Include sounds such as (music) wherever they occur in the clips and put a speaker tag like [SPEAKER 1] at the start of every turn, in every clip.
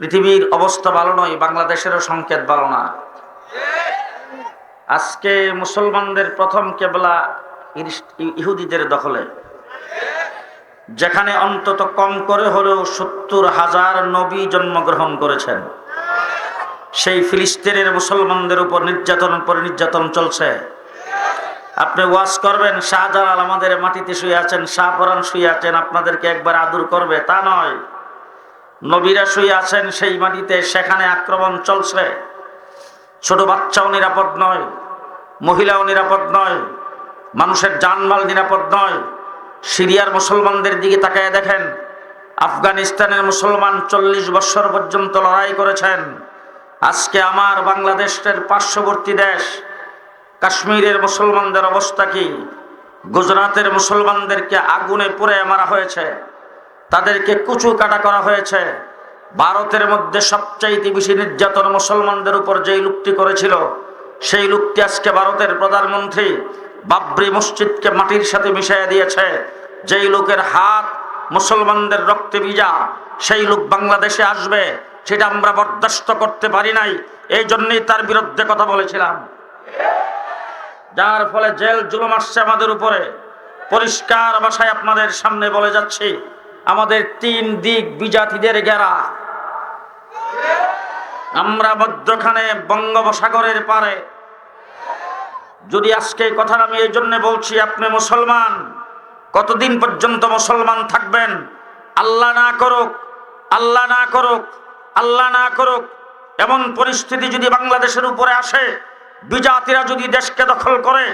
[SPEAKER 1] পৃথিবীর অবস্থা ভালো নয়, বাংলাদেশেরও সংকেত ভালো না। আজকে মুসলমানদের প্রথম কেবলা ইহুদিদের দখলে। যেখানে অন্তত কম করে হলেও সত্তর হাজার নবী জন্মগ্রহণ করেছেন। সেই ফিলিস্তিনের মুসলমানদের উপর নির্যাতন উপর নির্যাতন চলছে। আপনি ওয়াজ করবেন, শাহজালাল আমাদের মাটিতে শুয়ে আছেন শাহপরান শুয়ে আছেন, আপনাদেরকে একবার আদর করবে, তা নয়। নবীরা শুয়ে আছেন সেই মাটিতে, সেখানে আক্রমণ চলছে। ছোট বাচ্চাও নিরাপদ নয়, মহিলাও নিরাপদ নয়, মানুষের জানমাল নিরাপদ নয়। সিরিয়ার মুসলমানদের দিকে তাকায় দেখেন, আফগানিস্তানের মুসলমান চল্লিশ বছর পর্যন্ত লড়াই করেছেন। আজকে আমার বাংলাদেশের পার্শ্ববর্তী দেশ, কাশ্মীরের মুসলমানদের অবস্থা কি? গুজরাতের মুসলমানদেরকে আগুনে পুড়ে মারা হয়েছে। তাদেরকে কুচু কাটা করা হয়েছে। ভারতের মধ্যে সবচাইতে বেশি নির্যাতন মুসলমানদের উপর যেই লোকটি করেছিল, সেই লোকটি আজকে ভারতের প্রধানমন্ত্রী বাবরি মসজিদকে মাটির সাথে মিশাইয়া দিয়েছে। যেই লোকের হাত মুসলমানদের রক্তে ভিজা, সেই লোক বাংলাদেশে আসবে, সেটা আমরা বরদাস্ত করতে পারি নাই। এই জন্যই তার বিরুদ্ধে কথা বলেছিলাম। যার ফলে জেল জুলুম আসছে আমাদের উপরে। পরিষ্কার ভাষায় আপনাদের সামনে বলে যাচ্ছি আমাদের তিন দিক বিজাতিদের গেরা। আমরা মধ্যখানে বঙ্গোপসাগরের পারে। যদি আজকে কথা আমি এই জন্য বলছি, আপনি মুসলমান, কতদিন পর্যন্ত মুসলমান থাকবেন? আল্লাহ না করুক, আল্লাহ না করুক, আল্লাহ না করুক, এমন পরিস্থিতি যদি বাংলাদেশের উপরে আসে, বিজাতিরা যদি দেশকে দখল করে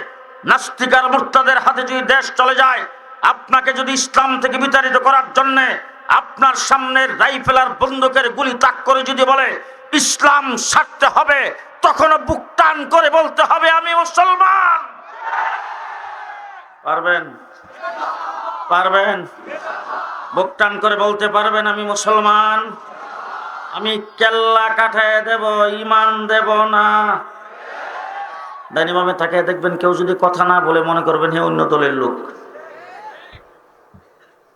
[SPEAKER 1] নাস্তিকার মুর্তাদের হাতে যদি দেশ চলে যায় আপনাকে যদি ইসলাম থেকে বিতাড়িত করার জন্যে আপনার সামনের রাইফেল আর বন্দুকের গুলি তাক করে যদি বলে, ইসলাম ছাড়তে হবে, তখনও বুক টান করে বলতে হবে, আমি মুসলমান। পারবেন? পারবেন? বুক টান করে বলতে পারবেন, আমি মুসলমান। আমি কেল্লা কাঠায় দেব, ইমান দেব না। দানিমামে তাকে দেখবেন কেউ যদি কথা না বলে মনে করবেন, হে অন্য দলের লোক।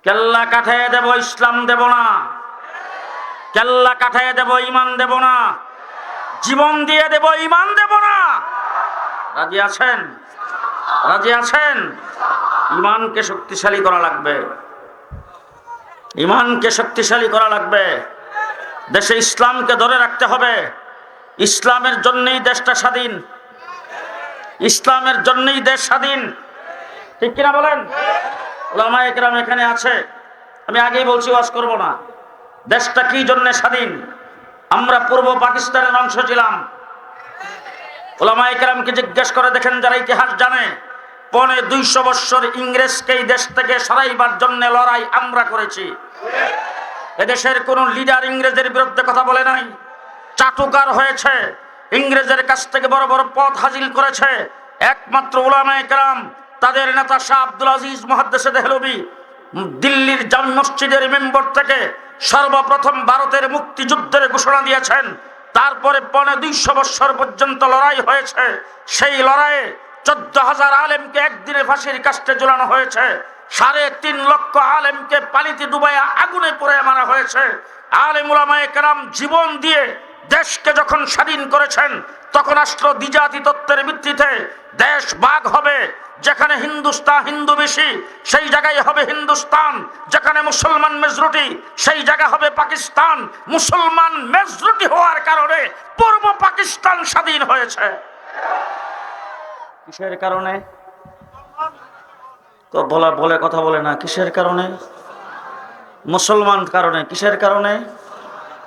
[SPEAKER 1] কেল্লা কাঠায় দেব, ইসলাম দেব না। কেল্লা কাঠায় দেব ইমান দেব না। জীবন দিয়ে দেব ইমান দেব না। রাজি আছেন? রাজি আছেন? ইমানকে শক্তিশালী করা লাগবে। ইমানকে শক্তিশালী করা লাগবে। দেশে ইসলামকে ধরে রাখতে হবে। ইসলামের জন্যই দেশটা স্বাধীন। ইসলামের জন্যই দেশ স্বাধীন। ঠিক কিনা বলেন? ওলামা একরাম এখানে আছে। আমি আগেই বলছি, ওয়াজ করব না। দেশটা কি জন্য স্বাধীন? আমরা পূর্ব পাকিস্তানের অংশ ছিলাম। ওলামা একরামকে জিজ্ঞেস করে দেখেন, যারা ইতিহাস জানে, পনে দুইশো বৎসর ইংরেজকে এই দেশ থেকে সরাইবার জন্য লড়াই আমরা করেছি। এদেশের কোন লিডার ইংরেজের বিরুদ্ধে কথা বলে নাই। চাটুকার হয়েছে। ইংরেজের কাছ থেকে বড় বড় পদ হাসিল করেছে। একমাত্র ওলামা একরাম তাদের নেতা শাহ আব্দুল আজিজ মহাদ্দেশে দেহলবি দিল্লির জাম মসজিদের মেম্বর থেকে সর্বপ্রথম ভারতের মুক্তিযুদ্ধের ঘোষণা দিয়েছেন। তারপরে পনে দুইশো বৎসর পর্যন্ত লড়াই হয়েছে। সেই লড়াইয়ে চোদ্দ হাজার আলেমকে একদিনে ফাঁসির কাস্টে ঝুলানো হয়েছে। সাড়ে তিন লক্ষ আলেমকে পানিতে ডুবাইয়া আগুনে পড়ে মারা হয়েছে। আলেম উলামায়ে কেরাম জীবন দিয়ে দেশকে যখন স্বাধীন করেছেন, তখন রাষ্ট্র দ্বিজাতি তত্ত্বের ভিত্তিতে দেশ বাঘ হবে। যেখানে হিন্দুস্তান হিন্দু বেশি সেই জায়গায় হবে হিন্দুস্তান। যেখানে মুসলমান মেজরুটি, সেই জায়গা হবে পাকিস্তান। মুসলমান মেজরুটি হওয়ার কারণে পূর্ব পাকিস্তান স্বাধীন হয়েছে। কিসের কারণে? তো বলা, বলে কথা বলে না, কিসের কারণে? মুসলমান কারণে, কিসের কারণে?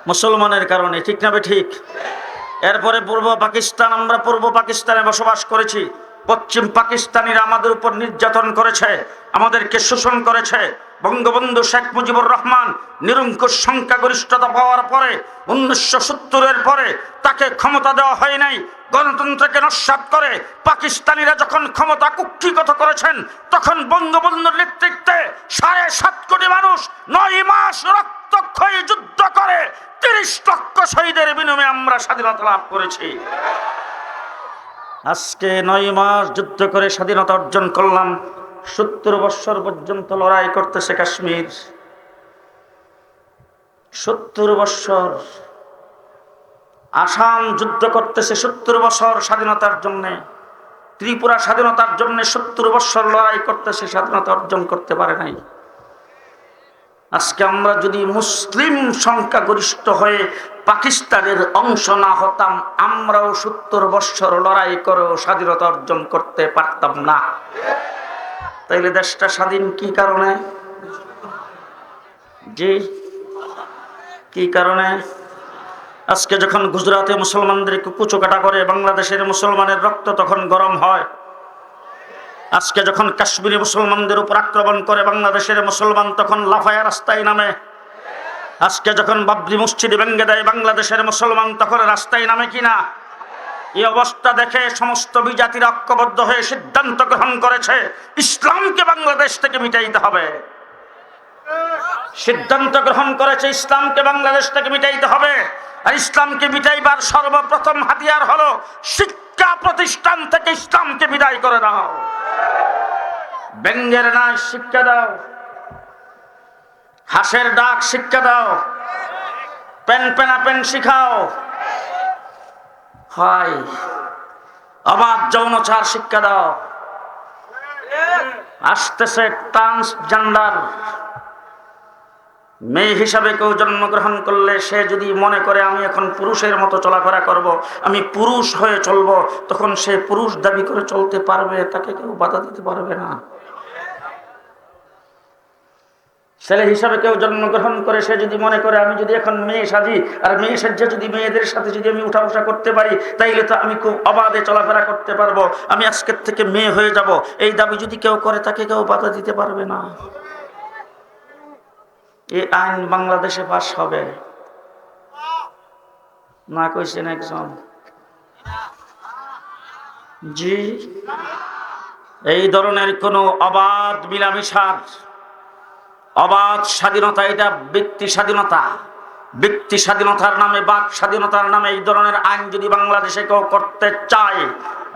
[SPEAKER 1] মুসলমানের কারণে, ঠিক না ঠিক? এরপরে পূর্ব পাকিস্তান, আমরা পূর্ব পাকিস্তানে বসবাস করেছি। পশ্চিম পাকিস্তানিরা আমাদের উপর নির্যাতন করেছে, আমাদেরকে শোষণ করেছে। বঙ্গবন্ধু শেখ মুজিবুর রহমান নিরঙ্কুশ সংখ্যাগরিষ্ঠতা পাওয়ার পরে, উনিশশো সত্তরের পরে তাকে ক্ষমতা দেওয়া হয় নাই। গণতন্ত্রকে নস্বাত করে পাকিস্তানিরা যখন ক্ষমতা কুক্ষিগত করেছেন, তখন বঙ্গবন্ধুর নেতৃত্বে সাড়ে সাত কোটি মানুষ নয় মাস রক্তক্ষয়ী যুদ্ধ করে, তিরিশ লক্ষ শহীদের বিনিময়ে আমরা স্বাধীনতা লাভ করেছি। আজকে নয় মাস যুদ্ধ করে স্বাধীনতা অর্জন করলাম। সত্তর বৎসর পর্যন্ত লড়াই করতেছে কাশ্মীর। সত্তর বৎসর আসাম যুদ্ধ করতেছে সত্তর বছর স্বাধীনতার জন্যে। ত্রিপুরা স্বাধীনতার জন্য সত্তর বছর লড়াই করতেছে, স্বাধীনতা অর্জন করতে পারে নাই। আজকে আমরা যদি মুসলিম সংখ্যাগরিষ্ঠ হয়ে পাকিস্তানের অংশ না হতাম, আমরাও সত্তর বৎসর লড়াই করেও স্বাধীনতা অর্জন করতে পারতাম না। তাইলে দেশটা স্বাধীন কি কারণে? জি, কি কারণে? আজকে যখন গুজরাটে কুচো কাটা করে, বাংলাদেশের মুসলমানের রক্ত তখন গরম হয়। আজকে যখন কাশ্মীরি মুসলমানদের উপর আক্রমণ করে, বাংলাদেশের মুসলমান তখন লাফায়া রাস্তায় নামে। আজকে যখন বাবরি মসজিদ ভেঙ্গে দেয় বাংলাদেশের মুসলমান, তখন রাস্তায় নামে কিনা? এই অবস্থা দেখে সমস্ত বিজাতির ঐক্যবদ্ধ হয়ে সিদ্ধান্ত গ্রহণ করেছে, ইসলামকে বাংলাদেশ থেকে মিটাইতে হবে। সিদ্ধান্ত গ্রহণ করেছে, ইসলামকে বাংলাদেশ থেকে মিটাইতে হবে। আর ইসলামকে মিটাইবার সর্বপ্রথম হাতিয়ার হলো, শিক্ষা প্রতিষ্ঠান থেকে ইসলামকে বিদায় করে দাও। ব্যঙ্গের নাই, শিক্ষা দাও। হাসের ডাক শিক্ষা দাও। পেন পেনা পেন শিখাও। হয়। অবাধ যৌনচার শিক্ষা দাও। আসতেছে ট্রান্সজেন্ডার। মেয়ে হিসাবে কেউ জন্মগ্রহণ করলে সে যদি মনে করে, আমি এখন পুরুষের মতো চলাফেরা করব। আমি পুরুষ হয়ে চলবো তখন সে পুরুষ দাবি করে চলতে পারবে, তাকে কেউ বাধা দিতে পারবে না। ছেলে হিসাবে কেউ জন্মগ্রহণ করে, সে যদি মনে করে, আমি যদি এখন মেয়ে সাজি আর মেয়ে সাজ্যে যদি মেয়েদের সাথে যদি আমি উঠা বসা করতে পারি, তাইলে তো আমি খুব অবাধে চলাফেরা করতে পারব। আমি আজকের থেকে মেয়ে হয়ে যাব। এই দাবি যদি কেউ করে, তাকে কেউ বাধা দিতে পারবে না। এই আইন বাংলাদেশে পাশ হবে। না কইছেন একজন। জি, এই ধরনের কোনো অবাধ মিলামিশার অবাধ স্বাধীনতা এটা ব্যক্তি স্বাধীনতা ব্যক্তি স্বাধীনতার নামে বাক স্বাধীনতার নামে এই ধরনের আইন যদি বাংলাদেশে কেউ করতে চায়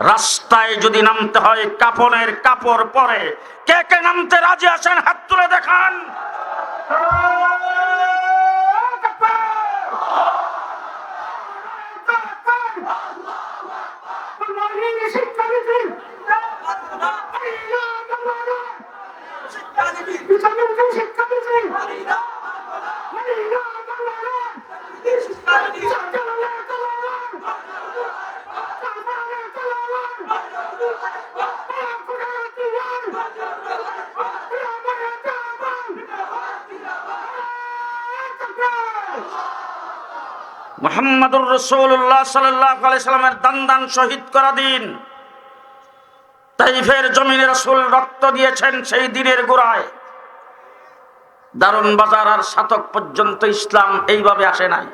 [SPEAKER 1] রাস্তায় যদি নামতে হয় কাপনের কাপড় পরে কে কে নামতে রাজি আছেন হাত তুলে দেখান মোহাম্মদুর রসুল্লাহ সাল্লাহ সাল্লামের দান দান শহীদ করা দিন। তাইফের জমিনে রসুল রক্ত দিয়েছেন সেই দিনের গোড়ায়। দারুণ বাজার আর সাতক পর্যন্ত ইসলাম এইভাবে আসে নাই।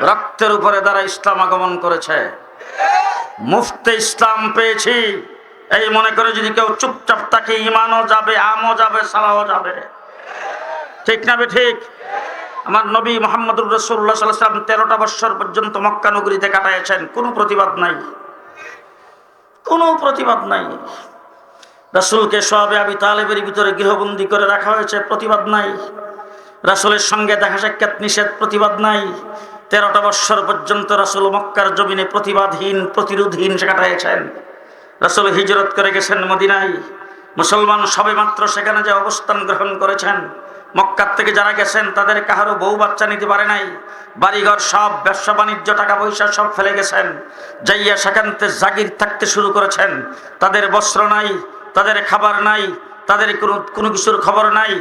[SPEAKER 1] রক্তের উপরে দ্বারা ইসলাম আগমন করেছে। মুফতে ইসলাম পেয়েছি। এই মনে করে যদি কেউ চুপচাপ থাকে ইমানও যাবে, আমও যাবে, সালাও যাবে। ঠিক না বে ঠিক? আমার নবী মোহাম্মদুর রসুল্লাহ সাল্লাম তেরোটা বৎসর পর্যন্ত মক্কা নগরীতে কাটাইছেন কোনো প্রতিবাদ নাই। কোনো প্রতিবাদ নাই। রাসুলকে সবে আবি তালেবের ভিতরে গৃহবন্দী করে রাখা হয়েছে, প্রতিবাদ নাই। রাসুলের সঙ্গে দেখা সাক্ষাৎ নিষেধ, প্রতিবাদ নাই। তেরোটা বৎসর পর্যন্ত রাসুল মক্কার জমিনে প্রতিবাদহীন, প্রতিরোধহীন কাটাইছেন রাসুল হিজরত করে গেছেন মদিনায়। মুসলমান সবে মাত্র সেখানে যে অবস্থান গ্রহণ করেছেন মক্কার থেকে যারা গেছেন, তাদের কাহারও বউ বাচ্চা নিতে পারে নাই। বাড়িঘর সব ব্যবসা, বাণিজ্য, টাকা পয়সা সব ফেলে গেছেন। যাইয়া সেখানতে জাগির থাকতে শুরু করেছেন। তাদের বস্ত্র নাই, তাদের খাবার নাই, তাদের কোনো কোনো কিছুর খবর নাই।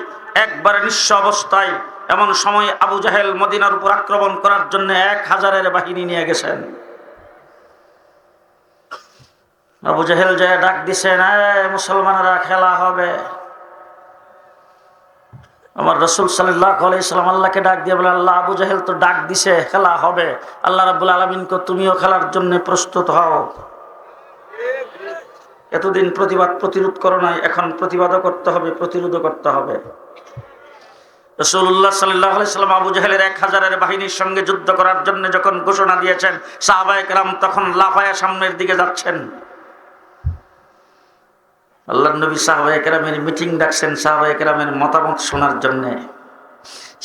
[SPEAKER 1] একবারে নিঃস্ব অবস্থায় এমন সময় আবু জাহেল মদিনার উপর আক্রমণ করার জন্য এক হাজারের বাহিনী নিয়ে গেছেন। আবু জাহেল যায় ডাক দিছেন মুসলমানেরা খেলা হবে। আমার রসুল সাল্লাহ আলাইসালাম আল্লাহকে ডাক দিয়ে বলে আল্লাহ, আবু জাহেল তো ডাক দিছে, খেলা হবে। আল্লাহ রাবুল আলমিনকে তুমিও খেলার জন্য প্রস্তুত হও। এতদিন প্রতিবাদ প্রতিরোধ করো নাই, এখন প্রতিবাদও করতে হবে, প্রতিরোধও করতে হবে। রসুল্লাহ সাল্লাহ সাল্লাম আবু জাহেলের এক হাজারের বাহিনীর সঙ্গে যুদ্ধ করার জন্য যখন ঘোষণা দিয়েছেন সাহাবায়ক রাম তখন লাফায়া সামনের দিকে যাচ্ছেন। আল্লাহ নবী সাহবা একরামের মিটিং ডাকছেন সাহবা একরামের মতামত শোনার জন্যে।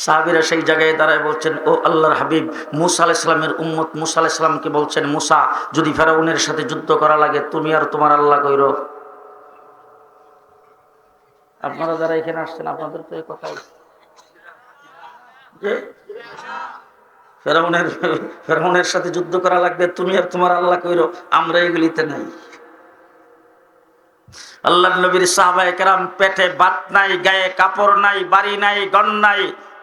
[SPEAKER 1] সাহাবিরা সেই জায়গায় দাঁড়ায় বলছেন, ও আল্লাহর হাবিব, মুসা আলাইসলামের উম্মত মুসা আলাইসলামকে বলছেন, মুসা, যদি ফেরাউনের সাথে যুদ্ধ করা লাগে, তুমি আর তোমার আল্লাহ কইর। আপনারা যারা এখানে আসছেন, আপনাদের তো এই কথা যে ফেরাউনের ফেরাউনের সাথে যুদ্ধ করা লাগবে, তুমি আর তোমার আল্লাহ কইরো, আমরা এগুলিতে নাই। আল্লাহ নবীর সাহাবায়ে কেরাম পেটে বাত নাই, গায়ে কাপড় নাই, বাড়ি নাই গন নাই।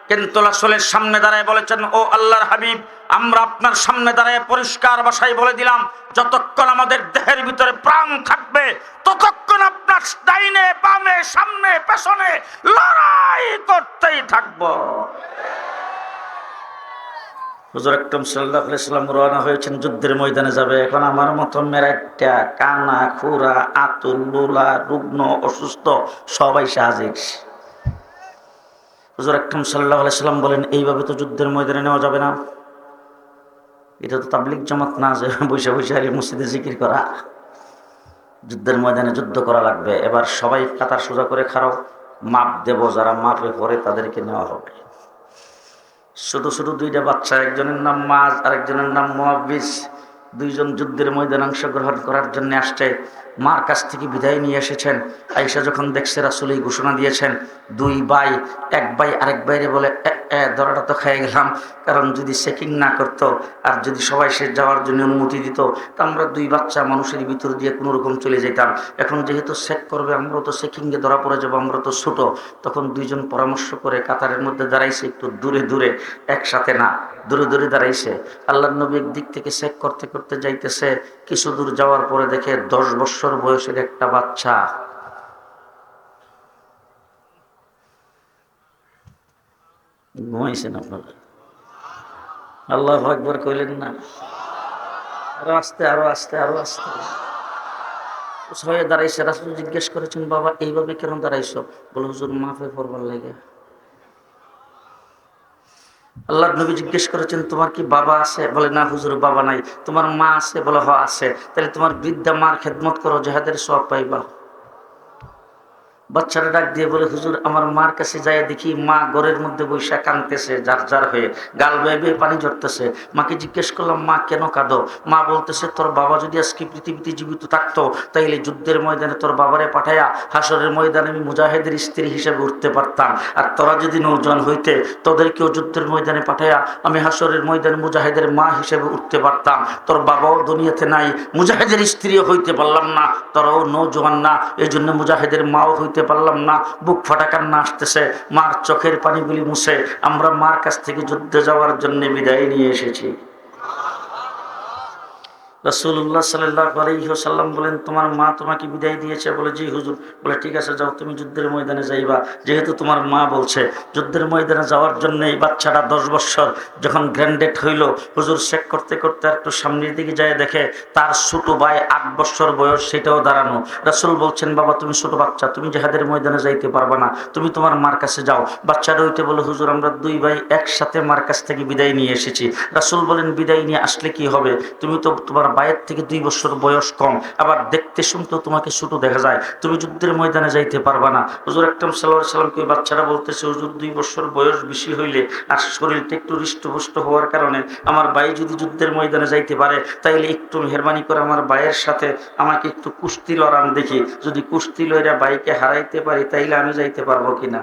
[SPEAKER 1] কিন্তু রাসূলের সামনে দাঁড়ায় বলেছেন, ও আল্লাহর হাবিব, আমরা আপনার সামনে দাঁড়ায় পরিষ্কার ভাষায় বলে দিলাম, যতক্ষণ আমাদের দেহের ভিতরে প্রাণ থাকবে, ততক্ষণ আপনার ডাইনে, বামে, সামনে, পেছনে লড়াই করতেই থাকব। হুজুর আকরম সাল্লাহ সাল্লাম রওনা হয়েছেন, যুদ্ধের ময়দানে যাবে। এখন আমার মতো মেরাইটা কানা, খুরা, আতুল, লুলা, রুগ্ন, অসুস্থ, সবাই সাহায্য হুজুর আকরম সাল্লাহ সাল্লাম বলেন, এইভাবে তো যুদ্ধের ময়দানে নেওয়া যাবে না। এটা তো তাবলিক জামাত না, যে বৈশা বৈশা আলী মসজিদে জিকির করা। যুদ্ধের ময়দানে যুদ্ধ করা লাগবে। এবার সবাই কাতার সোজা করে খারাও মাপ দেব, যারা মাপে পরে তাদেরকে নেওয়া হবে। ছোট ছোট দুইটা বাচ্চা, একজনের নাম মাজ, আরেকজনের নাম মোয়াবিস দুইজন যুদ্ধের ময়দানে অংশগ্রহণ করার জন্য আসছে। মার কাছ থেকে বিদায় নিয়ে এসেছেন। আইসা যখন দেখছে, রাসুল এই ঘোষণা দিয়েছেন, দুই ভাই, এক ভাই আরেক বাইরে বলে ধরাটা তো খেয়ে গেলাম। কারণ যদি চেকিং না করতো আর যদি সবাই সে যাওয়ার জন্য অনুমতি দিত, তা আমরা দুই বাচ্চা মানুষের ভিতর দিয়ে কোনো রকম চলে যেতাম। এখন যেহেতু চেক করবে আমরা তো চেকিংয়ে ধরা পড়ে যাব, আমরা তো ছোটো। তখন দুইজন পরামর্শ করে কাতারের মধ্যে দাঁড়াইছে একটু দূরে দূরে, একসাথে না, দূরে দূরে দাঁড়াইছে। আল্লাহ নবী একদিক থেকে চেক করতে করতে যাইতেছে। কিছু দূর যাওয়ার পরে দেখে দশ বছর বয়সের একটা বাচ্চা। ঘুমাইছেন আপনারা? আল্লাহ একবার কইলেন না। আরও আস্তে আরও আস্তে আরও আস্তে। হয়ে দাঁড়াইছে, রাসুল জিজ্ঞেস করেছেন, বাবা, এইভাবে কেন দাঁড়াইছো? বলে, হুজুর, মাফে পড়বার লাগে। আল্লাহ নবী জিজ্ঞেস করেছেন, তোমার কি বাবা আছে? বলে, না হুজুর, বাবা নাই। তোমার মা আছে বলে, হ, আছে। তাহলে তোমার বৃদ্ধা মার খেদমত করো, যাহাদের সব পাইবা। বাচ্চারা ডাক দিয়ে বলে, হুজুর, আমার মার কাছে যাই দেখি মা ঘরের মধ্যে বৈশা কাঁদতেছে যার যার হয়ে। গাল বেয়ে বেয়ে পানি ঝরতেছে। মাকে জিজ্ঞেস করলাম, মা কেন কাঁদো? মা বলতেছে, তোর বাবা যদি আজকে পৃথিবীতে জীবিত থাকতো, তাইলে যুদ্ধের ময়দানে তোর বাবারে পাঠাইয়া হাসরের ময়দানে আমি মুজাহিদের স্ত্রী হিসেবে উঠতে পারতাম। আর তোরা যদি নৌজন হইতে তোদেরকেও যুদ্ধের ময়দানে পাঠাইয়া আমি হাসরের ময়দানে মুজাহিদের মা হিসেবে উঠতে পারতাম। তোর বাবাও দুনিয়াতে নাই, মুজাহিদের স্ত্রীও হইতে পারলাম না। তোরাও নৌজওয়ান না এই জন্য মুজাহিদের মাও হইতে নিতে পারলাম না, বুক ফাটা কান্না আসতেছে, মার চোখের পানিগুলি মুছে, আমরা মার কাছ থেকে যুদ্ধে যাওয়ার জন্য বিদায় নিয়ে এসেছি। রসুল্লাহ সাল্লাহ আলহিহসাল্লাম বলেন, তোমার মা তোমাকে বিদায় দিয়েছে। বলে, জি হুজুর। বলে, ঠিক আছে, যাও, তুমি যুদ্ধের ময়দানে যাইবা। যেহেতু তোমার মা বলছে, যুদ্ধের ময়দানে যাওয়ার জন্য এই বাচ্চাটা দশ বছর যখন গ্র্যান্ডেড হইল, হুজুর শেক করতে করতে একটু সামনের দিকে যায় দেখে, তার ছোটো ভাই আট বছর বয়স, সেটাও দাঁড়ানো। রাসুল বলছেন, বাবা, তুমি ছোট বাচ্চা, তুমি জেহাদের ময়দানে যাইতে পারবা না। তুমি তোমার মার কাছে যাও। বাচ্চাটা হইতে বলে, হুজুর, আমরা দুই ভাই একসাথে মার কাছ থেকে বিদায় নিয়ে এসেছি। রাসুল বলেন, বিদায় নিয়ে আসলে কি হবে? তুমি তো তোমার বায়ের থেকে দুই বছর বয়স কম, আবার দেখতে শুনতেও তোমাকে ছোট দেখা যায়। তুমি যুদ্ধের ময়দানে যাইতে পারবা না। হুজুর একদম সাল্লাহ সাল্লামকে ওই বাচ্চারা বলতেছে, হুজুর, দুই বছর বয়স বেশি হইলে আর শরীরটা একটু হৃষ্টপুষ্ট হওয়ার কারণে আমার ভাই যদি যুদ্ধের ময়দানে যাইতে পারে, তাইলে একটু মেহরবানি করে আমার ভাইয়ের সাথে আমাকে একটু কুস্তি লড়ান দেখি। যদি কুস্তি লইরা বাইকে হারাইতে পারি, তাইলে আমি যাইতে পারব কিনা?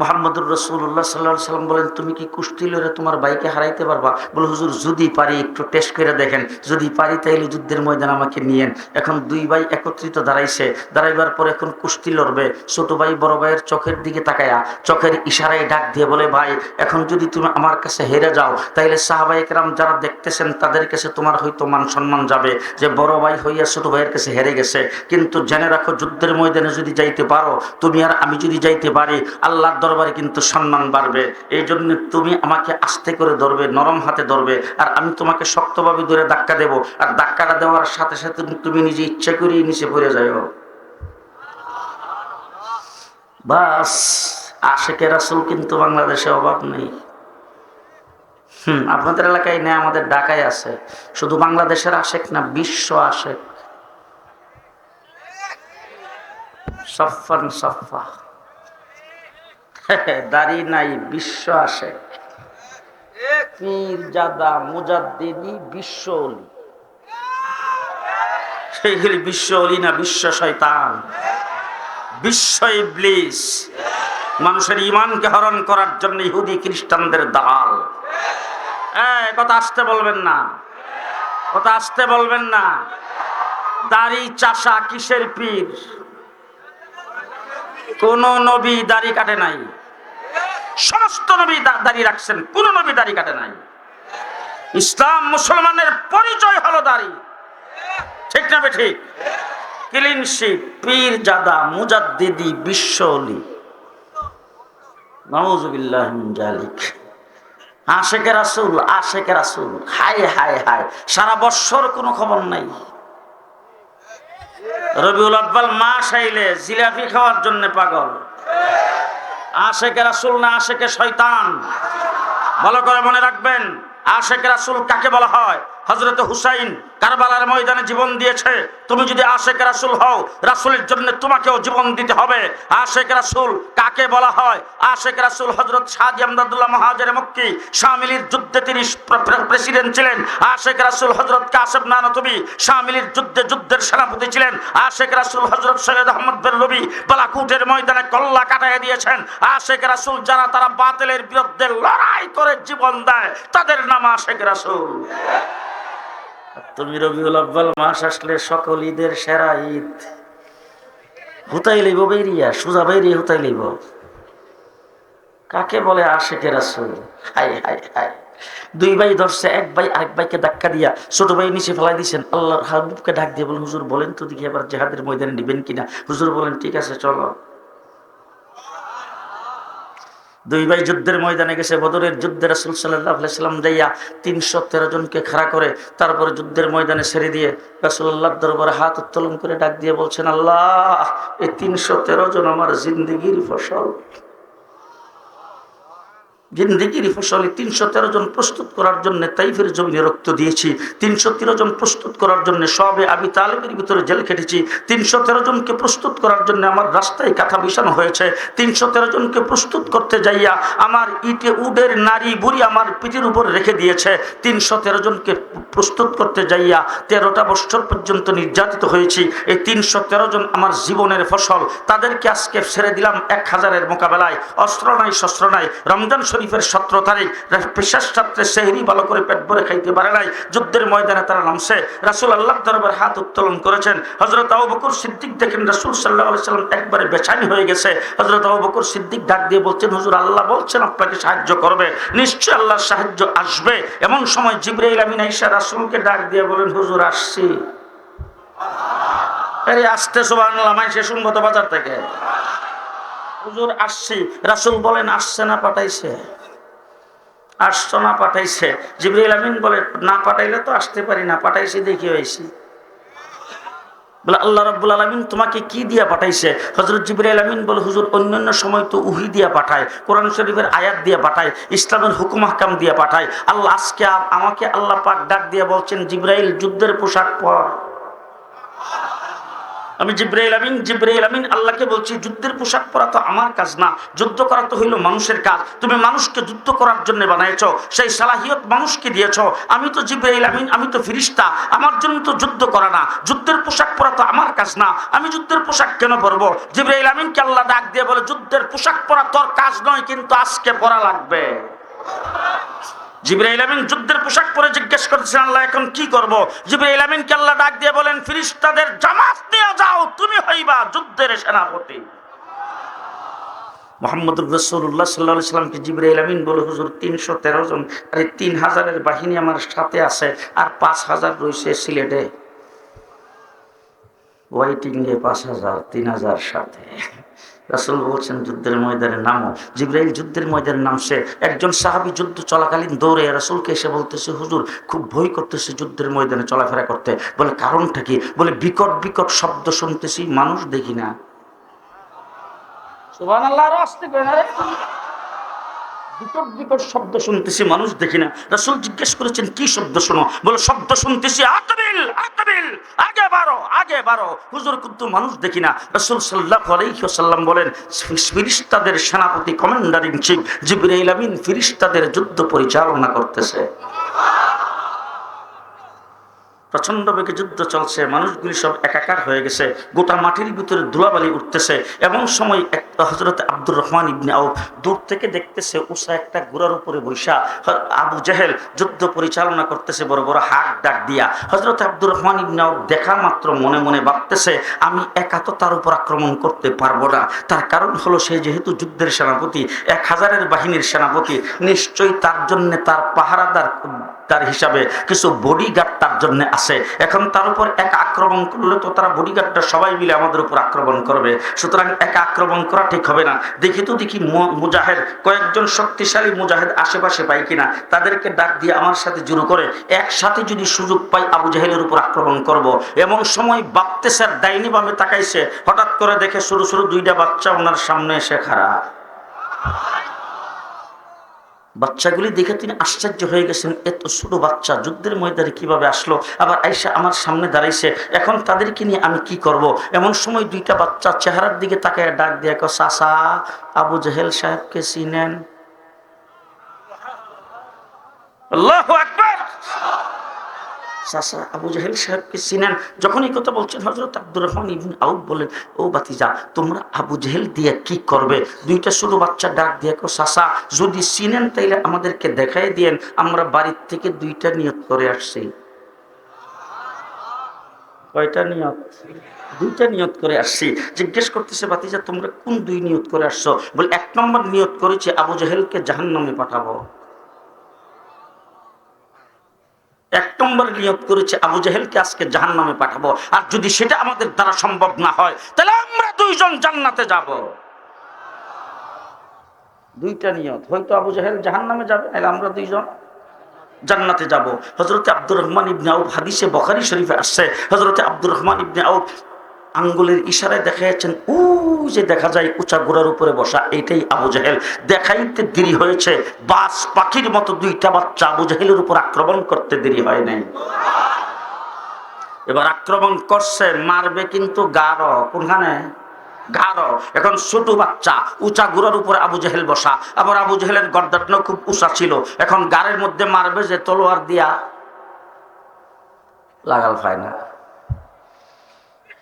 [SPEAKER 1] মোহাম্মদুর রসুল্লাহ সাল্লাহ সাল্লাম বলেন, তুমি কি কুস্তি লড়ে তোমার বাইকে হারাইতে পারবা? বলে, হুজুর, যদি পারি, একটু টেস্ট করে দেখেন। যদি পারি, তাইলে যুদ্ধের ময়দান আমাকে নিয়েন। এখন দুই ভাই একত্রিত দাঁড়াইছে। দাঁড়াইবার পর এখন কুস্তি লড়বে। ছোট ভাই বড় ভাইয়ের চোখের দিকে তাকায়া চোখের ইশারায় ডাক দিয়ে বলে, ভাই, এখন যদি তুমি আমার কাছে হেরে যাও, তাইলে সাহাবাহিকরাম যারা দেখতেছেন, তাদের কাছে তোমার হয়তো মান সম্মান যাবে যে বড় ভাই হইয়া ছোট ভাইয়ের কাছে হেরে গেছে। কিন্তু জেনে রাখো, যুদ্ধের ময়দানে যদি যাইতে পারো, তুমি আর আমি যদি যাইতে পারি আল্লাহ দরবারে কিন্তু সম্মান বাড়বে। এই জন্য তুমি আমাকে আস্তে করে ধরবে, নরম হাতে ধরবে, আর আমি তোমাকে শক্তভাবে ধরে ধাক্কা দেব। আর ধাক্কাটা দেওয়ার সাথে সাথে তুমি নিজে ইচ্ছা করেই নিচে পড়ে যাও। বাস, আশেকের আসল কিন্তু বাংলাদেশে অভাব নেই। হুম, আপনাদের এলাকায় নেই আমাদের ঢাকায় আছে। শুধু বাংলাদেশের আশেক না, বিশ্ব আশেক। সফান সফা (laughs) দাড়ি নাই, বিশ্ব আসে। পীর জাদা মুজাদ্দিদি বিশ্ব অলি। সেইগুলি বিশ্ব অলি না, বিশ্ব শয়তান। বিশ্ব ইবলিস। মানুষের ইমানকে হরণ করার জন্য ইহুদি খ্রিস্টানদের দাল। কথা আসতে বলবেন না। কথা আসতে বলবেন না। দাড়ি চাষা কিসের পীর? কোন নবী দাড়ি কাটে নাই। সমস্ত নবী দাড়ি রাখছেন, কোন নবী দাড়ি কাটে নাই। ইসলাম মুসলমানের পরিচয় হলো দাড়ি। ঠিক না ঠিক? ক্লিন শিপ পীর জাদা, মুজাদ্দিদি বিশ্বলি নওয়াজুবিল্লাহ মিন জালিক। আশেকে রাসুল আশেকে রাসুল। হায় হায় হায়, সারা বৎসর কোনো খবর নাই। রবিউল আব্বাল মাস আইলে জিলাপি খাওয়ার জন্য পাগল। আশেকে রাসুল না আশেকে শয়তান? ভালো করে মনে রাখবেন, আশেকে রাসুল কাকে বলা হয়? হজরত হুসাইন কারবালার ময়দানে জীবন দিয়েছে। তুমি যদি আশেক রাসুল হও, রাসুলের জন্য তোমাকেও জীবন দিতে হবে। আশেক রাসুল কাকে বলা হয়? আশেক রাসুল হজরত শাহজি আমদাদুল্লাহ মহাজের মক্কি শামিলির যুদ্ধে তিনি প্র- প্র- প্রেসিডেন্ট ছিলেন। আশেক রাসুল হজরত কাসেব নানতবি শামিলির যুদ্ধে যুদ্ধের সেনাপতি ছিলেন। আশেক রাসুল হজরত সৈয়দ আহমদ বেরলবি বালাকুটের ময়দানে কল্লা কাটাইয়া দিয়েছেন। আশেক রাসুল যারা তারা বাতিলের বিরুদ্ধে লড়াই করে জীবন দেয়, তাদের নাম আশেক রাসুল। তুমি রবিউল আব্বাল মাস আসলে সকল ঈদের সেরা ঈদ। হুতাই লইব বেরিয়া, সুজা বেরিয়ে হুতাই লইব। কাকে বলে আশেকের রাসুল? হাই হাই হাই দুই ভাই ধরছে, এক ভাই আরেক ভাইকে ধাক্কা দিয়া, ছোট ভাই নিচে ফেলাই দিয়েছেন আল্লাহ হাবিবকে ডাক দিয়ে বলেন, হুজুর বলেন তো দেখি এবার জেহাদের ময়দানে নিবেন কিনা। হুজুর বলেন, ঠিক আছে, চলো। দুই ভাই যুদ্ধের ময়দানে গেছে, বদরের যুদ্ধে রাসুল সাল্লাহাম দেয়া তিনশো তেরো জনকে খাড়া করে, তারপরে যুদ্ধের ময়দানে ছেড়ে দিয়ে রাসুল্লাহ দরবারে হাত উত্তোলন করে ডাক দিয়ে বলছেন, আল্লাহ, এই তিনশো তেরো জন আমার জিন্দিগির ফসল। জিন্দিগির ফসলে তিনশো তেরো জন প্রস্তুত করার জন্য তাইফের জমিনে রক্ত দিয়েছি, তিনশো তেরো জন প্রস্তুত করার জন্য সবে আবি তালেবের ভিতরে জেল খেটেছি, তিনশো তেরো জনকে প্রস্তুত করার জন্য আমার রাস্তায় কাঁথা বিছানো হয়েছে, তিনশো তেরো জনকে প্রস্তুত করতে যাইয়া আমার ইটে উডের নারী বুড়ি আমার পিঠের উপর রেখে দিয়েছে, তিনশো তেরো জনকে প্রস্তুত করতে যাইয়া তেরোটা বছর পর্যন্ত নির্যাতিত হয়েছি, এই তিনশো তেরো জন আমার জীবনের ফসল, তাদেরকে আজকে ছেড়ে দিলাম এক হাজারের মোকাবেলায়, অস্ত্র নাই, শস্ত্র নাই, রমজান শরীফের সতেরো তারিখ পেশার ছাত্রে সেহরি ভালো করে পেট ভরে খাইতে পারে নাই। যুদ্ধের ময়দানে তারা নামছে। রাসুল আল্লাহ দরবার হাত উত্তোলন করেছেন। হজরত আবু সিদ্দিক দেখেন রাসুল সাল্লাহ সাল্লাম একবারে বেছানি হয়ে গেছে। হজরত আবু সিদ্দিক ডাক দিয়ে বলছেন, হুজুর, আল্লাহ বলছেন আপনাকে সাহায্য করবে। নিশ্চয় আল্লাহর সাহায্য আসবে। এমন সময় জিব্রাইল আমিন আইসা রাসুলকে ডাক দিয়ে বলেন, হুজুর, আসছি। আরে, আসতে সোবান সে শুনব তো বাজার থেকে। হুজুর আসছি। রাসুল বলেন, আসছে না, পাঠাইছে। আসছো না, পাঠাইছে। জিবরিল আমিন বলে, না পাঠাইলে তো আসতে পারি না, পাঠাইছি দেখি হয়েছি বলে, আল্লাহ রাব্বুল আলমিন তোমাকে কি দিয়া পাঠাইছে? হজরত জিবরাইল আমিন বলে, হুজুর, অন্যান্য সময় তো উহি দিয়া পাঠায়, কোরআন শরীফের আয়াত দিয়া পাঠায়, ইসলামের হুকুম হাকাম দিয়া পাঠায়। আল্লাহ আজকে আমাকে আল্লাহ পাক ডাক দিয়ে বলছেন, জিব্রাইল, যুদ্ধের পোশাক পর। আমি জিব্রাইল আমিন জিব্রাইল আমিন, আল্লাহকে বলছি, যুদ্ধের পোশাক পরা তো আমার কাজ না, যুদ্ধ করা তো হইল মানুষের কাজ। তুমি মানুষকে যুদ্ধ করার জন্য বানাইছ, সেই সালাহিয়ত মানুষকে দিয়েছ। আমি তো জিব্রাইল আমিন, আমি তো ফিরিস্তা, আমার জন্য তো যুদ্ধ করা না, যুদ্ধের পোশাক পরা তো আমার কাজ না, আমি যুদ্ধের পোশাক কেন পরবো? জিব্রাইল আমিনকে আল্লাহ ডাক দিয়ে বলে, যুদ্ধের পোশাক পরা তোর কাজ নয়, কিন্তু আজকে পরা লাগবে। জিব্রাইল আমিন যুদ্ধের পোশাক পরে জিজ্ঞেস করছেন আল্লাহ, এখন কি করব? জিব্রাইল আমিনকে আল্লাহ ডাক দিয়ে বলেন, ফিরিস্তাদের জামাত নিয়ে যাও, তুমি হইবা যুদ্ধের সেনাপতি। মোহাম্মদ রসুল্লাহ সাল্লাহ সাল্লামকে জিব্রাইল আমিন বলে, হুজুর, তিনশো তেরো জন, আর তিন হাজারের বাহিনী আমার সাথে আছে আর পাঁচ হাজার রয়েছে সিলেটে। ওয়াইটিংয়ে পাঁচ হাজার, তিন হাজার সাথে। রাসুল বলছেন, যুদ্ধের ময়দানের নামও জিব্রাইল যুদ্ধের ময়দানে নামছে। একজন সাহাবি যুদ্ধ চলাকালীন দৌড়ে রাসুলকে এসে বলতেছে, হুজুর, খুব ভয় করতেছে যুদ্ধের ময়দানে চলাফেরা করতে। বলে, কারণটা কি? বলে, বিকট বিকট শব্দ শুনতেছি, মানুষ দেখি না। আরও আসতে আরে। বিকট বিকট শব্দ শুনতেছি, মানুষ দেখি না। রাসুল জিজ্ঞেস করেছেন, কি শব্দ শোনো? বলে, শব্দ শুনতেছি, আকবিল আকবিল, আগে বারো আগে বারো। হুজুর, কিন্তু মানুষ দেখি না। রাসুল সাল্লাহ আলাইসাল্লাম বলেন, ফিরিস্তাদের সেনাপতি কমান্ডার ইন চিফ জিবরাইল আমিন ফিরিস্তাদের যুদ্ধ পরিচালনা করতেছে। প্রচণ্ড বেগে যুদ্ধ চলছে, মানুষগুলি সব একাকার হয়ে গেছে, গোটা মাটির ভিতরে ধুলাবালি উঠতেছে। এমন সময় এক হজরত আব্দুর রহমান ইবনে আউফ দূর থেকে দেখতেছে উষা একটা গোড়ার উপরে বৈশা আবু জাহেল যুদ্ধ পরিচালনা করতেছে বড় বড় হাক ডাক দিয়া। হজরত আব্দুর রহমান ইবনে আউফ দেখা মাত্র মনে মনে ভাবতেছে, আমি একা তো তার উপর আক্রমণ করতে পারব না। তার কারণ হলো সে যেহেতু যুদ্ধের সেনাপতি, এক হাজারের বাহিনীর সেনাপতি, নিশ্চয়ই তার জন্য তার পাহারাদার তার হিসাবে কিছু বডিগার্ড তার জন্য আছে। এখন তার উপর এক আক্রমণ করলে তো তারা বডিগার্ডটা সবাই মিলে আমাদের উপর আক্রমণ করবে। সুতরাং একা আক্রমণ করা ঠিক হবে না। দেখি তো দেখি মুজাহেদ, কয়েকজন শক্তিশালী মুজাহেদ আশেপাশে পাই কিনা? তাদেরকে ডাক দিয়ে আমার সাথে জুরু করে। একসাথে যদি সুযোগ পাই আবু জাহেলের উপর আক্রমণ করব। এমন সময় বাপতে স্যার ডাইনি ভাবে তাকাইছে। হঠাৎ করে দেখে শুরু শুরু দুইটা বাচ্চা ওনার সামনে এসে খারাপ বাচ্চাগুলি দেখে তিনি আশ্চর্য হয়ে গেছেন, এত ছোট বাচ্চা, যুদ্ধের ময়দানে কীভাবে আসলো? আবার আইসা আমার সামনে দাঁড়াইছে, এখন তাদেরকে নিয়ে আমি কি করব। এমন সময় দুইটা বাচ্চা চেহারার দিকে তাকে ডাক দিয়ে কো সাসা আবু জাহেল সাহেবকে চিনেন? আল্লাহ আকবার! চাচা আবু জাহেল সাহেবকে চিনেন। যখন এই কথা বলছেন হজরত আব্দুর রহমান ইবিন আউফ বলেন, ও বাতিজা, তোমরা আবু জাহেল দিয়ে কি করবে? দুইটা ছোট বাচ্চা ডাক দিয়ে কো চাচা, যদি চিনেন তাইলে আমাদেরকে দেখাই দিয়েন, আমরা বাড়ির থেকে দুইটা নিয়ত করে আসছি। কয়টা নিয়ত? দুইটা নিয়ত করে আসছি। জিজ্ঞেস করতেছে, বাতিজা, তোমরা কোন দুই নিয়ত করে আসছো? বলে, এক নম্বর নিয়ত করেছে, আবু জাহেলকে জাহান্নামে পাঠাবো। এক নম্বর নিয়োগ করেছে আবু জাহেলকে আজকে জাহান নামে পাঠাবো। আর যদি সেটা আমাদের দ্বারা সম্ভব না হয়, তাহলে আমরা দুইজন জান্নাতে যাব। দুইটা নিয়ত। হয়তো আবু জাহেল জাহান নামে যাবে নাহলে আমরা দুইজন জান্নাতে যাব। হজরতে আব্দুর রহমান ইবনে আউফ হাদিসে বখারি শরীফে আসছে হজরতে আব্দুর রহমান ইবনে আউফ আঙ্গুলের ইশারায় দেখা যাচ্ছেন ও যে দেখা যায় উঁচা গোড়ার উপরে বসা, এইটাই আবু জাহেল। দেখাইতে দেরি হয়েছে, বাস পাখির মতো দুইটা বাচ্চা আবু জাহেলের উপর আক্রমণ করতে দেরি হয় নাই। এবার আক্রমণ করছে, মারবে কিন্তু গাঢ় কোনখানে? গাঢ় এখন ছোট বাচ্চা, উঁচা গুড়ার উপরে আবু জাহেল বসা। আবার আবু জাহেলের গর্দাটাও খুব উঁচা ছিল, এখন গাড়ের মধ্যে মারবে যে তলোয়ার দিয়া। লাগাল পায় না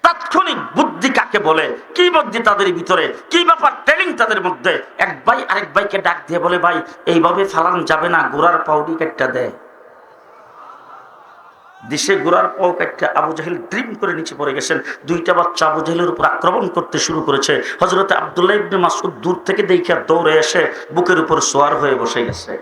[SPEAKER 1] তাৎক্ষণিক বুদ্ধি কাকে বলে? কি বুদ্ধি তাদের ভিতরে? কি ব্যাপার ট্রেনিং তাদের মধ্যে? এক ভাই আরেক ভাইকে ডাক দিয়ে বলে, ভাই, এইভাবে ফালান যাবে না গোড়ার পাউডি কেটটা দেয় দিশে গোড়ার পাও একটা আবু জাহিল ড্রিম করে নিচে পড়ে গেছেন। দুইটা বাচ্চা আবু জাহিলের উপর আক্রমণ করতে শুরু করেছে। হজরতে আবদুল্লাহ ইবনে মাসুদ দূর থেকে দেখে দৌড়ে এসে বুকের উপর সোয়ার হয়ে বসে গেছে।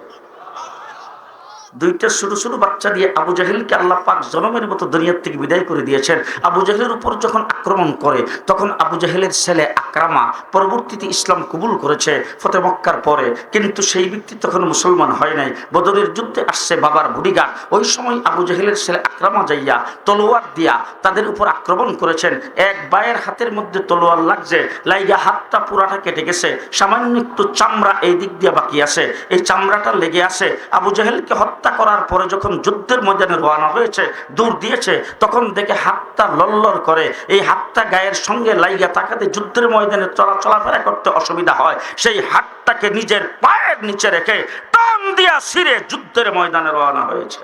[SPEAKER 1] দুইটা ছোট ছোট বাচ্চা দিয়ে আবু জাহেলকে আল্লাহ পাক জনমের মতো দুনিয়ার থেকে বিদায় করে দিয়েছেন। আবু জাহেলের উপর যখন আক্রমণ করে, তখন আবু জাহেলের ছেলে আকরামা পরবর্তীতে ইসলাম কবুল করেছে ফতে মক্কার পরে। কিন্তু সেই ব্যক্তি তখন মুসলমান হয় নাই। বদরের যুদ্ধে আসছে বাবার বুড়িগান ওই সময় আবু জাহেলের ছেলে আকরামা যাইয়া তলোয়ার দিয়া তাদের উপর আক্রমণ করেছেন। এক বায়ের হাতের মধ্যে তলোয়ার লাগছে, লাইগা হাতটা পুরাটা কেটে গেছে। সামান্য একটু চামড়া এই দিক দিয়ে বাকি আছে। এই চামড়াটা লেগে আছে। আবু জাহেলকে হত্যা করার পরে যখন যুদ্ধের ময়দানে রওনা হয়েছে দূর দিয়েছে, তখন দেখে হাতটা লল্লর করে। এই হাতটা গায়ের সঙ্গে লাইগা তাকাতে যুদ্ধের ময়দানে চলা চলাফেরা করতে অসুবিধা হয়। সেই হাতটাকে নিজের পায়ের নিচে রেখে টান দিয়া সিরে যুদ্ধের ময়দানে রওনা হয়েছে।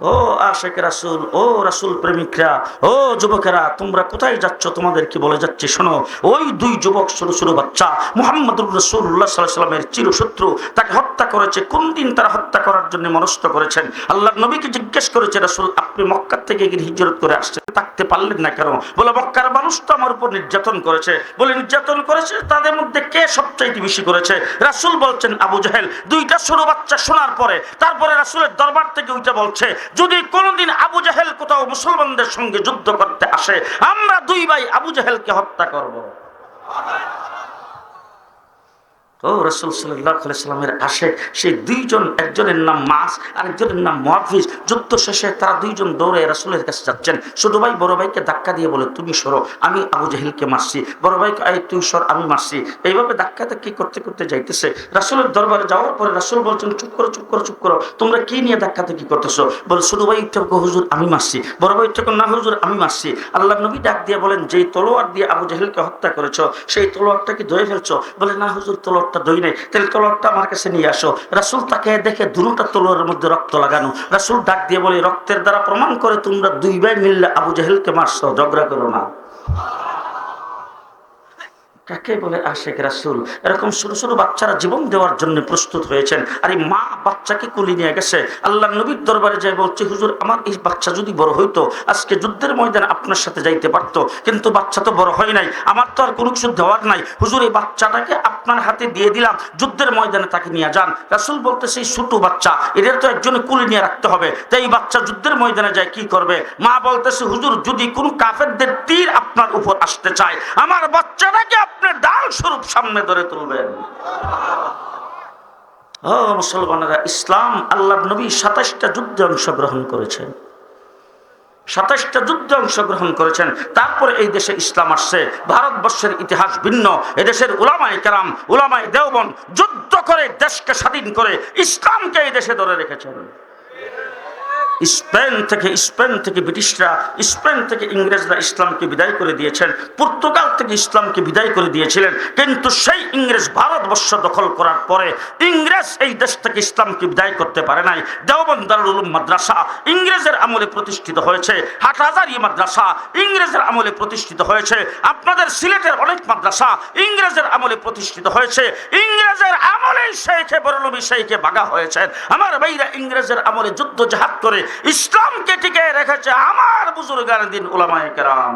[SPEAKER 1] ও আশেখ রাসুল, ও রাসুল প্রেমিকরা, ও যুবকেরা, তোমরা কোথায় যাচ্ছ তোমাদের কি বলে যাচ্ছে? শোনো, ওই দুই যুবক ছোট ছোট বাচ্চা মোহাম্মদুর রসুল্লাহ সাল্লামের চিরশত্রু, তাকে হত্যা করেছে, কোন দিন তারা হত্যা করার জন্য মনস্থ করেছেন? আল্লাহ নবীকে জিজ্ঞেস করেছে, রাসুল, আপনি মক্কার থেকে গিয়ে হিজরত করে আসছেন? থাকতে পারলেন না কেন? বলে, মক্কার মানুষ তো আমার উপর নির্যাতন করেছে। বলে, নির্যাতন করেছে? তাদের মধ্যে কে সবচাইতে বেশি করেছে? রাসুল বলছেন, আবু জাহেল। দুইটা ছোট বাচ্চা শোনার পরে, তারপরে রাসুলের দরবার থেকে ওইটা বলছে যদি কোনোদিন আবু জাহেল কোথাও মুসলমানদের সঙ্গে যুদ্ধ করতে আসে, আমরা দুই ভাই আবু জাহেলকে হত্যা করব। ও রসুল সাল্লাহ সাল্লামের আসে সেই দুইজন, একজনের নাম মাস, আরেকজনের নাম মহাফিজ। যুদ্ধ শেষে তারা দুইজন দৌড়ে রাসুলের কাছে যাচ্ছেন। ছোট ভাই, বড় ভাইকে ধাক্কা দিয়ে বলে, তুমি সরো, আমি আবু জাহিলকে মারছি। বড় ভাইকে আই তুই সর, আমি মারছি। এইভাবে ধাক্কা ধাক্কি করতে করতে যাইতেছে। রাসুলের দরবারে যাওয়ার পরে রাসুল বলছেন, চুপ করো চুপ করো চুপ করো। তোমরা কি নিয়ে ধাক্কা ধাক্কি করতেছো? বলে ছোট ভাই উঠে হুজুর, আমি মারছি। বড় ভাই উঠে না, হুজুর, আমি মারছি। আল্লাহ নবী ডাক দিয়ে বলেন, যেই তলোয়ার দিয়ে আবু জাহিলকে হত্যা করেছ, সেই তলোয়ারটা কি ধরে ফেলছো? বলে, না, হুজুর তলোয়ারটা ধুই নেই, তাহলে তলোয়ারটা আমার কাছে নিয়ে আসো। রাসুল তাকে দেখে দুটা তলোয়ারের মধ্যে রক্ত লাগানো। রাসুল ডাক দিয়ে বলে, রক্তের দ্বারা প্রমাণ করে তোমরা দুই ভাই মিললে আবু জাহেলকে মারছ, ঝগড়া করো না। কাকে বলে আশেখ রাসুল? এরকম ছোট ছোট বাচ্চারা জীবন দেওয়ার জন্য প্রস্তুত হয়েছেন। আর এই মা বাচ্চাকে কুলি নিয়ে গেছে। আল্লাহ নবীর দরবারে যাই বলছে, হুজুর, আমার এই বাচ্চা যদি বড় হইতো, আজকে যুদ্ধের ময়দানে আপনার সাথে যাইতে পারতো। কিন্তু বাচ্চা তো বড় হয় নাই। আমার তো আর কোনো কিছু দেওয়ার নাই। হুজুর, এই বাচ্চাটাকে আপনার হাতে দিয়ে দিলাম। যুদ্ধের ময়দানে তাকে নিয়ে যান। রাসুল বলতে, সেই ছোট বাচ্চা, এদের তো একজনে কুলি নিয়ে রাখতে হবে। তাই এই বাচ্চা যুদ্ধের ময়দানে যায় কি করবে? মা বলতেছে, হুজুর, যদি কোন কাফেরদের তীর আপনার উপর আসতে চায়, আমার বাচ্চাটাকে আপনি ডাল স্বরূপ সামনে ধরে তুলবেন। ও মুসলমানেরা, ইসলাম আল্লাহ নবী সাতাশটা যুদ্ধে অংশগ্রহণ করেছেন। সাতাশটা যুদ্ধে অংশগ্রহণ করেছেন। তারপরে এই দেশে ইসলাম আসছে। ভারতবর্ষের ইতিহাস ভিন্ন। এদেশের উলামায় কেরাম, উলামায় দেওবন যুদ্ধ করে দেশকে স্বাধীন করে ইসলামকে এই দেশে ধরে রেখেছেন। স্পেন থেকে স্পেন থেকে ব্রিটিশরা, স্পেন থেকে ইংরেজরা ইসলামকে বিদায় করে দিয়েছেন, পর্তুগাল থেকে ইসলামকে বিদায় করে দিয়েছিলেন, কিন্তু সেই ইংরেজ ভারতবর্ষ দখল করার পরে ইংরেজ এই দেশ থেকে ইসলামকে বিদায় করতে পারে নাই। দেওবন্দ মাদ্রাসা ইংরেজের আমলে প্রতিষ্ঠিত হয়েছে হাট হাটহাজারি মাদ্রাসা ইংরেজের আমলে প্রতিষ্ঠিত হয়েছে, আপনাদের সিলেটের অনেক মাদ্রাসা ইংরেজের আমলে প্রতিষ্ঠিত হয়েছে, ইংরেজের আমলেই শেখে বরলবি শেখে বাগা হয়েছেন। আমার ভাইরা ইংরেজের আমলে যুদ্ধ জাহাদ করে ইসলামকে টিকে রেখেছে আমার বুজুর্গার দিন ওলামায় কেরাম।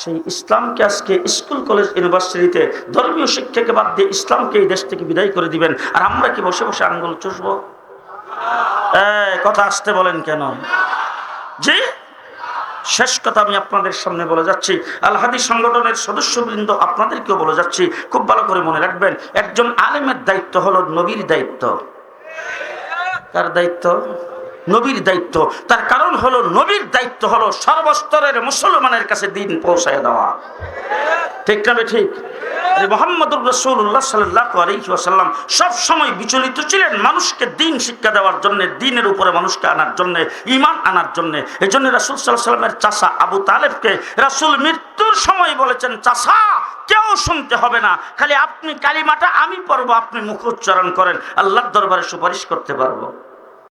[SPEAKER 1] সেই ইসলামকে আজকে স্কুল, কলেজ, ইউনিভার্সিটিতে ধর্মীয় শিক্ষাকে বাদ দিয়ে ইসলামকে এই দেশ থেকে বিদায় করে দিবেন। আর আমরা কি বসে বসে আঙ্গুল চুষবো? কথা আসতে বলেন কেন? জি? শেষ কথা আমি আপনাদের সামনে বলে যাচ্ছি। আল হাদিস সংগঠনের সদস্যবৃন্দ আপনাদেরকেও বলে যাচ্ছি। খুব ভালো করে মনে রাখবেন, একজন আলেমের দায়িত্ব হলো নবীর দায়িত্ব। কার দায়িত্ব? নবীর দায়িত্ব। তার কারণ হলো, নবীর দায়িত্ব হলো সর্বস্তরের মুসলমানের কাছে দিন পৌঁছায় দেওয়া। ঠিক না ঠিক? মোহাম্মদুর রসুল্লাহ সময় বিচলিত ছিলেন মানুষকে দিন শিক্ষা দেওয়ার জন্য, দিনের উপরে মানুষকে আনার আনার জন্য। এই চাষা আবু তালেবকে রাসুল মৃত্যুর সময় বলেছেন চাষা কেউ শুনতে হবে না। খালি আপনি কালিমাটা আমি পড়ব, আপনি মুখ উচ্চারণ করেন। আল্লাহর দরবারে সুপারিশ করতে পারব।